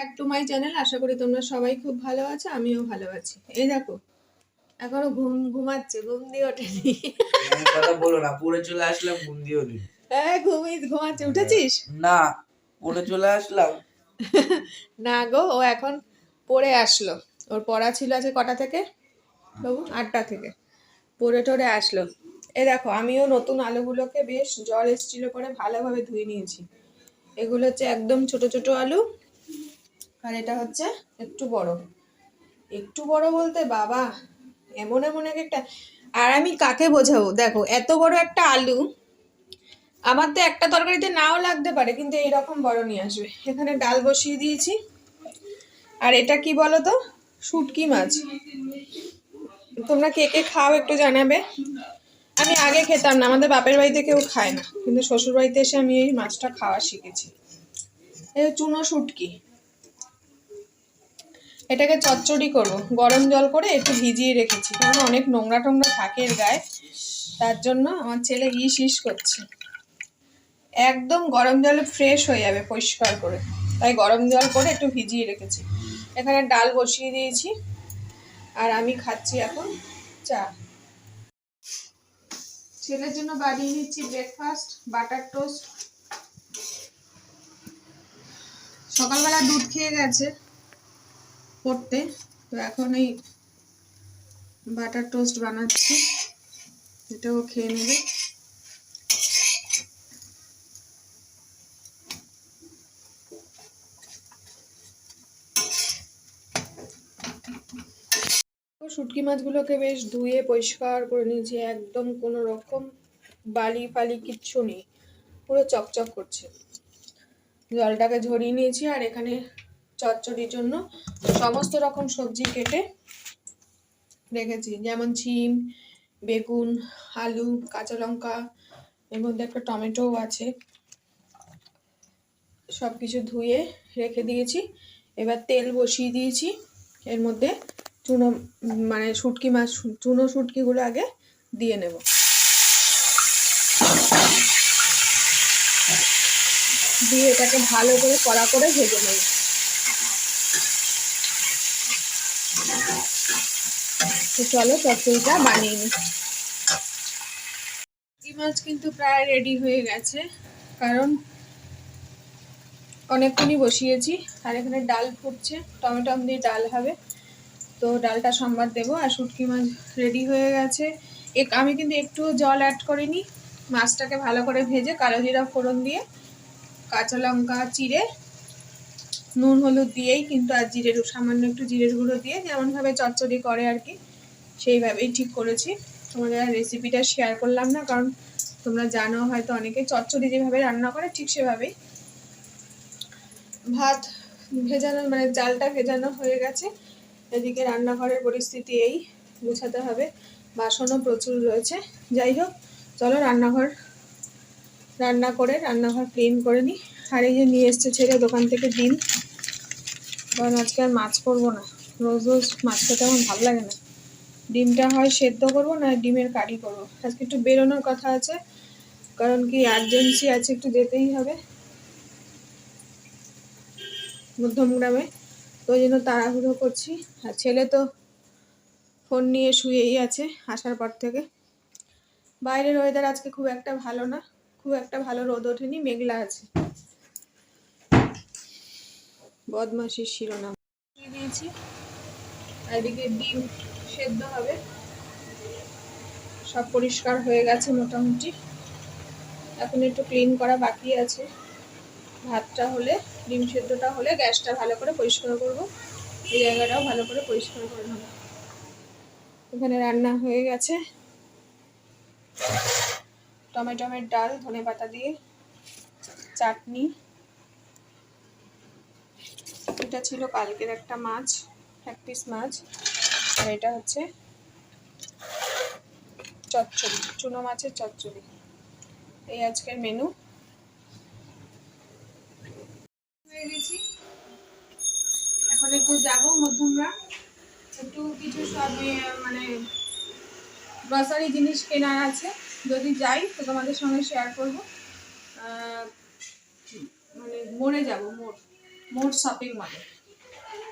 Back to my channel আশা করি তোমরা সবাই খুব ভালো আছো আমিও ভালো আছি। এই দেখো এখনও ঘুম ঘুমাচ্ছে ঘুম দিয়ে ওঠেনি। কথা বলো না পড়ে চলে আসলাম ঘুম দিয়ে উঠি হ্যাঁ ঘুমিয়ে ঘুমাচ্ছে উঠেছিস? না পড়ে চলে আসলাম। না গো ও এখন পড়ে আসলো। ওর পড়া ছিল আছে কটা থেকে? বাবু আটটা থেকে। পড়ে টরে আসলো। এ দেখো আমিও নতুন আলুগুলোকে বেশ জল এসছিল করে ভালোভাবে ধুয়ে নিয়েছি। এগুলো হচ্ছে একদম ছোট ছোট আলু। আর এটা হচ্ছে একটু বড়। একটু বড় বলতে বাবা, এমন এমন এক একটা আর আমি কাকে বোঝাবো? দেখো, এত বড় একটা আলু, আমার তো একটা তরকারিতে নাও লাগতে পারে, কিন্তু এইরকম বড় নিয়ে আসবে। এখানে ডাল বসিয়ে দিয়েছি। আর এটা কি বলো তো শুটকি মাছ। তোমরা কে কে খাও একটু জানাবে। আমি আগে খেতাম না, আমাদের বাপের বাড়িতে কেউ খায় না, কিন্তু শ্বশুর বাড়িতে এসে আমি এই মাছটা খাওয়া শিখেছি। এই চুনো শুটকি। এটাকে চচ্চড়ি করব। গরম জল করে একটু ভিজিয়ে রেখেছি। কারণ অনেক নোংরা টোংরা থাকে এর গায়ে। তার জন্য আমার ছেলে ইস ইস করছে। একদম গরম জলে ফ্রেশ হয়ে যাবে পরিষ্কার করে। তাই গরম জল করে একটু ভিজিয়ে রেখেছি। এখানে ডাল বসিয়ে দিয়েছি। আর আমি খাচ্ছি এখন চা। ছেলের জন্য বানিয়ে নিচ্ছি ব্রেকফাস্ট বাটার টোস্ট সকালবেলা দুধ খেয়ে গেছে। পড়তে তো এখন এই বাটার টোস্ট বানাচ্ছি। এটাও খেয়ে নেবে। শুটকি মাছগুলোকে বেশ ধুয়ে পরিষ্কার করে নিয়েছি। একদম কোনো রকম বালি ফালি কিচ্ছু নেই। পুরো চকচক করছে। জলটাকে ঝরিয়ে নিয়েছি আর এখানে চচ্চড়ির জন্য। সমস্ত রকম সবজি কেটে রেখেছি। যেমন ছিম বেগুন, আলু, কাঁচা লঙ্কা, এর মধ্যে একটা টমেটোও আছে। সব কিছু ধুয়ে রেখে দিয়েছি। এবার তেল বসিয়ে দিয়েছি। এর মধ্যে চুনো মানে শুটকি মাছ, চুনো শুটকিগুলো আগে দিয়ে নেব। দিয়ে এটাকে ভালো করে কড়া করে ভেজে নেব। তো চলো চচ্চড়িটা বানিয়ে নিই। শুটকি মাছ কিন্তু প্রায় রেডি হয়ে গেছে, কারণ অনেকক্ষণই বসিয়েছি, আর এখানে ডাল ফুটছে, টমেটো দিয়ে ডাল হবে। তো ডালটা সম্বাদ দেবো, আর শুটকি মাছ রেডি হয়ে গেছে। এক, আমি কিন্তু একটু জল অ্যাড করিনি, মাছটাকে ভালো করে ভেজে কালো জিরা ফোড়ন দিয়ে কাঁচা লঙ্কা, চিড়ে, নুন হলুদ দিয়েই কিন্তু আর জিরের সামান্য একটু জিরের গুঁড়ো দিয়ে যেমনভাবে চচ্চড়ি করে আর কি সেইভাবেই ঠিক করেছি। তোমাদের রেসিপিটা শেয়ার করলাম না, কারণ তোমরা জানো হয়তো অনেকে চচ্চড়ি যেভাবে রান্না করে ঠিক সেভাবেই। ভাত ভেজানো মানে চালটা ভেজানো হয়ে গেছে। এদিকে রান্নাঘরের পরিস্থিতি এই, গুছাতে হবে। বাসনও প্রচুর রয়েছে। যাই হোক, চলো রান্নাঘর রান্না করে, রান্নাঘর ক্লিন করে নিই আর এই যে নিয়ে এসছে ছেড়ে দোকান থেকে ডিম। কারণ আজকে আর মাছ করব না। রোজ রোজ মাছ খেতে আমার ভালো লাগে না। ডিমটা হয় সেদ্ধ করব, না ডিমের কারি করব? আজকে একটু বেরোনোর কথা আছে, কারণ কি আর্জেন্সি আছে, একটু যেতেই হবে। মধ্যমগ্রামে, তো ওই জন্য তাড়াহুড়ো করছি। আর ছেলে তো ফোন নিয়ে শুয়েই আছে আসার পর থেকে। বাইরের ওয়েদার আজকে খুব একটা ভালো না, খুব একটা ভালো রোদ ওঠেনি, মেঘলা আছে। বদমাসির শিরোনাম। দিয়ে দিয়েছি এদিকে ডিম সেদ্ধ হবে। সব পরিষ্কার হয়ে গেছে মোটামুটি। এখন একটু ক্লিন করা বাকি আছে। ভাতটা হলে, ডিম সেদ্ধটা হলে গ্যাসটা ভালো করে পরিষ্কার করব। এই জায়গাটাও ভালো করে পরিষ্কার করে নেব। এখানে রান্না হয়ে গেছে। টমেটোমের ডাল, ধনে পাতা দিয়ে চাটনি। এটা ছিল কালকের একটা মাছ, এক পিস মাছ। আর এটা হচ্ছে চচ্চড়ি, চুনো মাছের চচ্চড়ি। এই আজকের মেনু হয়ে গেছি। এখন একটু যাব মধ্যমগ্রাম। একটু কিছু সব মানে গ্রসারি জিনিস কেনার আছে। যদি যাই, তো তোমাদের সঙ্গে শেয়ার করব। মানে মোড়ে যাব মোড় মোট শপিং মলে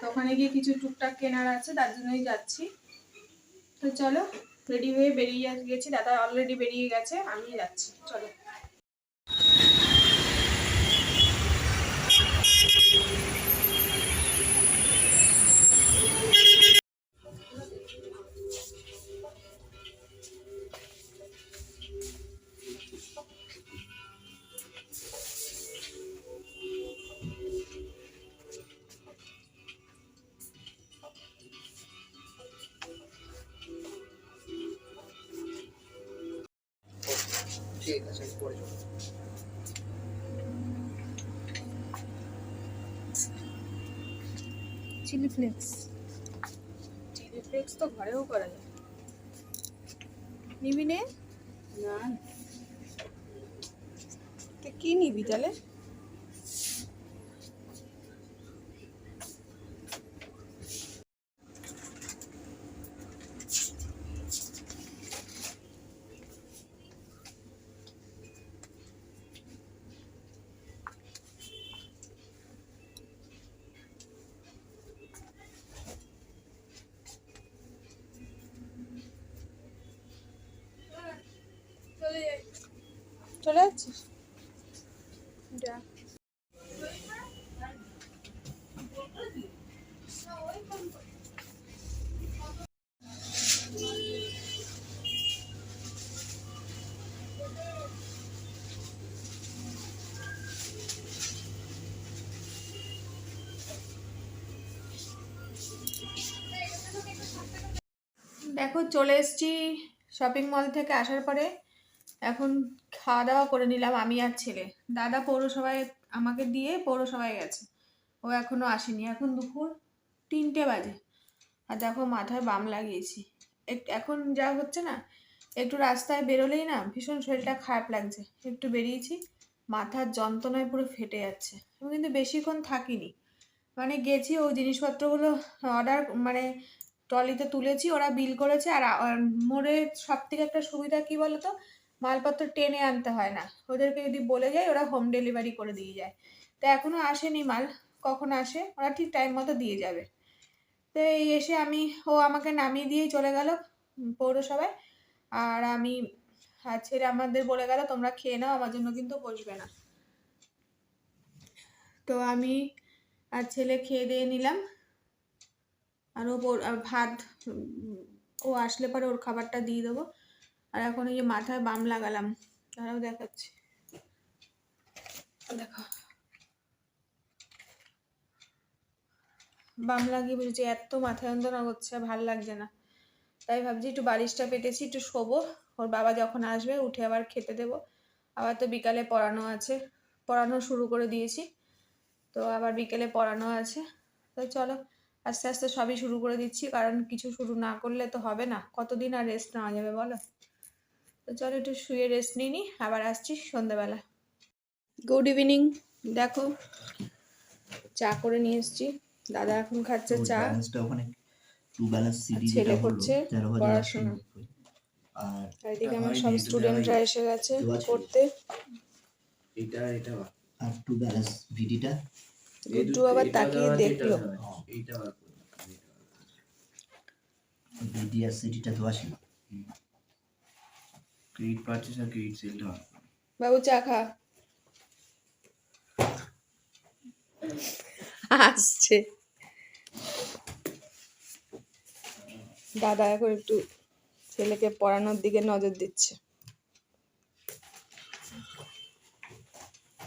তো ওখানে গিয়ে কিছু টুকটাক কেনার আছে, তার জন্যই যাচ্ছি। তো চলো রেডি হয়ে বেরিয়ে গেছি। দাদা অলরেডি বেরিয়ে গেছে আমি যাচ্ছি। চলো। ঠিক আছে পরে চলো। চিলি ফ্লেক্স চিলি ফ্লেক্স তো ঘরেও করা যায়। নিবি নে? না। তো কি নিবি তাহলে? চলে যাচ্ছিস দেখো চলে এসেছি শপিং মল থেকে আসার পরে। এখন খাওয়া দাওয়া করে নিলাম, আমি আর ছেলে। দাদা পৌরসভায় আমাকে দিয়ে পৌরসভায় গেছে। ও এখনও আসেনি। এখন দুপুর তিনটে বাজে। আর দেখো মাথায় বাম লাগিয়েছি। এখন যা হচ্ছে না, একটু রাস্তায় বেরোলেই না ভীষণ শরীরটা খারাপ লাগছে। একটু বেরিয়েছি, মাথার যন্ত্রণায় পুরো ফেটে যাচ্ছে। আমি কিন্তু বেশিক্ষণ থাকিনি। মানে গেছি ওই জিনিসপত্রগুলো অর্ডার মানে ট্রলিতে তুলেছি, ওরা বিল করেছে। আর মোড়ে সব থেকে একটা সুবিধা কি বলতো? মালপত্র টেনে আনতে হয় না। ওদেরকে যদি বলে যায়, ওরা হোম ডেলিভারি করে দিয়ে যায়। তো এখনও আসেনি মাল। কখন আসে? ওরা ঠিক টাইম মতো দিয়ে যাবে। তো এই এসে আমি, ও আমাকে নামিয়ে দিয়ে চলে গেল পৌরসভায়। আর আমি, আর ছেলে আমাদের বলে গেল, তোমরা খেয়ে নাও, আমার জন্য কিন্তু বসবে না। তো আমি আর ছেলে খেয়ে দিয়ে নিলাম। আর ও ভাত, ও আসলে পরে ওর খাবারটা দিয়ে দেবো। আর এখন এই যে মাথায় বাম লাগালাম। তারাও দেখাচ্ছি। দেখো। বাম লাগিয়ে বলছি, এত মাথা যন্ত্রণা হচ্ছে ভালো লাগছে না। তাই ভাবছি একটু বালিশটা পেটেছি, একটু শোবো। ওর বাবা যখন আসবে, উঠে আবার খেতে দেবো। আবার তো বিকালে পড়ানো আছে। পড়ানো শুরু করে দিয়েছি। তো আবার বিকেলে পড়ানো আছে। তো চলো, আস্তে আস্তে সবই শুরু করে দিচ্ছি। কারণ কিছু শুরু না করলে তো হবে না। কতদিন আর রেস্ট নেওয়া যাবে বলো? তো চলো একটু শুয়ে রেস্ট নিই নি আবার আসছি সন্ধ্যাবেলা। গুড ইভিনিং দেখো চা করে নিয়ে এসেছি। দাদা এখন খাচ্ছে চা। ব্যালেন্সটা ওখানে টু ব্যালেন্স সিডি ছেলে করছে পড়াশোনা। আর এদিকে আমার সব স্টুডেন্টরা এসে গেছে পড়তে এটা এটা আর টু ব্যালেন্স ভিডিটা এই গুড্ডু আবার তাকিয়ে দেখল। এইটা। ভিডি আর সিডিটা দেওয়া ছিল। ক্রেডিট পারচেস আর সেলটা বার করলাম। বাবু চা খা আসছে। দাদা এখন একটু ছেলেকে পড়ানোর দিকে নজর দিচ্ছে।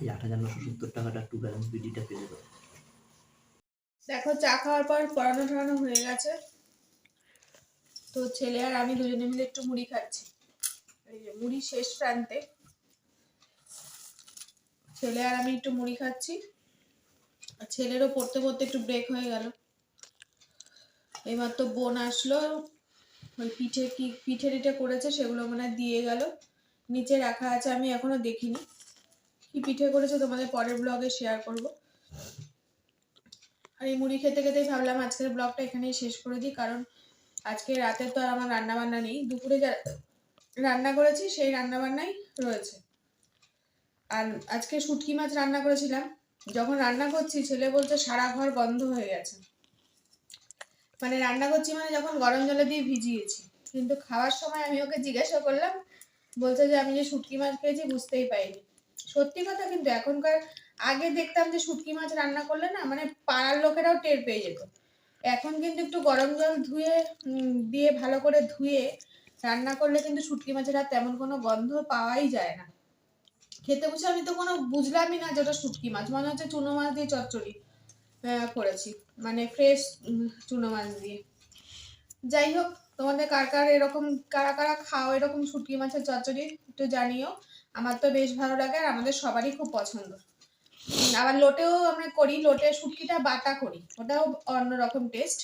এই আট হাজার নশো সত্তর টাকাটা টু ব্যালেন্স ভিডিটা পেয়ে যাবে। দেখো চা খাওয়ার পর পড়ানো টড়ানো হয়ে গেছে। তো ছেলে আর আমি দুজনে মিলে একটু মুড়ি খাচ্ছি। মুড়ি শেষ প্রান্তে। ছেলে আর আমি একটু মুড়ি খাচ্ছি। ছেলেরও পড়তে পড়তে একটু ব্রেক হয়ে গেল। তো বোন আসলো, ওই পিঠে কি পিঠে টিঠে করেছে সেগুলো মনে দিয়ে গেল। নিচে রাখা আছে, আমি এখনও দেখিনি। কি পিঠে করেছে তোমাদের পরের ব্লগে শেয়ার করব। আর এই মুড়ি খেতে খেতেই ভাবলাম আজকের ব্লগটা এখানেই শেষ করে দিই, কারণ আজকে রাতে তো আর আমার রান্না বান্না নেই। দুপুরে রান্না করেছি, সেই রান্না বান্নাই রয়েছে। আর আজকে শুটকি মাছ রান্না করেছিলাম। যখন রান্না করছি, ছেলে বলছে সারা ঘর বন্ধ হয়ে গেছে। মানে রান্না করছি মানে যখন গরম জলে দিয়ে ভিজিয়েছি। কিন্তু খাওয়ার সময় আমি ওকে জিজ্ঞাসা করলাম, বলছে যে আমি যে শুটকি মাছ খেয়েছি বুঝতেই পাইনি। সত্যি কথা কিন্তু এখনকার, আগে দেখতাম যে শুটকি মাছ রান্না করলে না মানে পাড়ার লোকেরাও টের পেয়ে যেত। এখন কিন্তু একটু গরম জল ধুয়ে দিয়ে ভালো করে ধুয়ে রান্না করলে কিন্তু শুটকি মাছের আর তেমন কোনো গন্ধ পাওয়াই যায় না। খেতে বসে আমি তো কোনো বুঝলামই না যে ওটা শুটকি মাছ, মনে হচ্ছে চুনো মাছ দিয়ে চচ্চড়ি করেছি। মানে ফ্রেশ চুনো মাছ দিয়ে। যাই হোক, তোমাদের কার কার এরকম, কারা কারা খাও এরকম শুটকি মাছের চচ্চড়ি একটু জানিও। আমার তো বেশ ভালো লাগে আর আমাদের সবারই খুব পছন্দ। আবার লোটেও আমরা করি, লোটে শুটকিটা বাটা করি। ওটাও অন্যরকম টেস্ট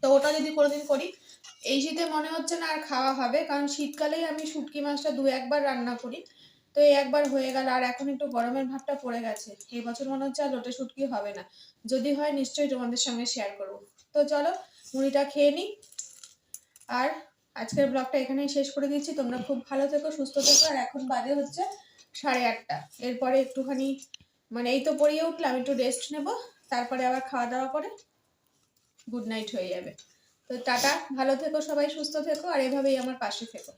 তো ওটা যদি কোনোদিন করি এই শীতে মনে হচ্ছে না আর খাওয়া হবে, কারণ শীতকালেই আমি শুটকি মাছটা দু একবার রান্না করি। তো এই একবার হয়ে গেল, আর এখন একটু গরমের ভাবটা পড়ে গেছে। এই বছর মনে হচ্ছে আর লোটে শুটকি হবে না। যদি হয় নিশ্চয়ই তোমাদের সঙ্গে শেয়ার করব। তো চলো, মুড়িটা খেয়ে নিই। আর আজকের ব্লগটা এখানেই শেষ করে দিচ্ছি। তোমরা খুব ভালো থেকো, সুস্থ থেকো। আর এখন বাজে হচ্ছে সাড়ে আটটা। এরপরে একটুখানি মানে এই তো পড়িয়ে উঠলাম, একটু রেস্ট নেব। তারপরে আবার খাওয়া দাওয়া করে গুড নাইট হয়ে যাবে। তো টাটা ভালো থেকো সবাই সুস্থ থেকো আর এভাবেই আমার পাশে থেকো।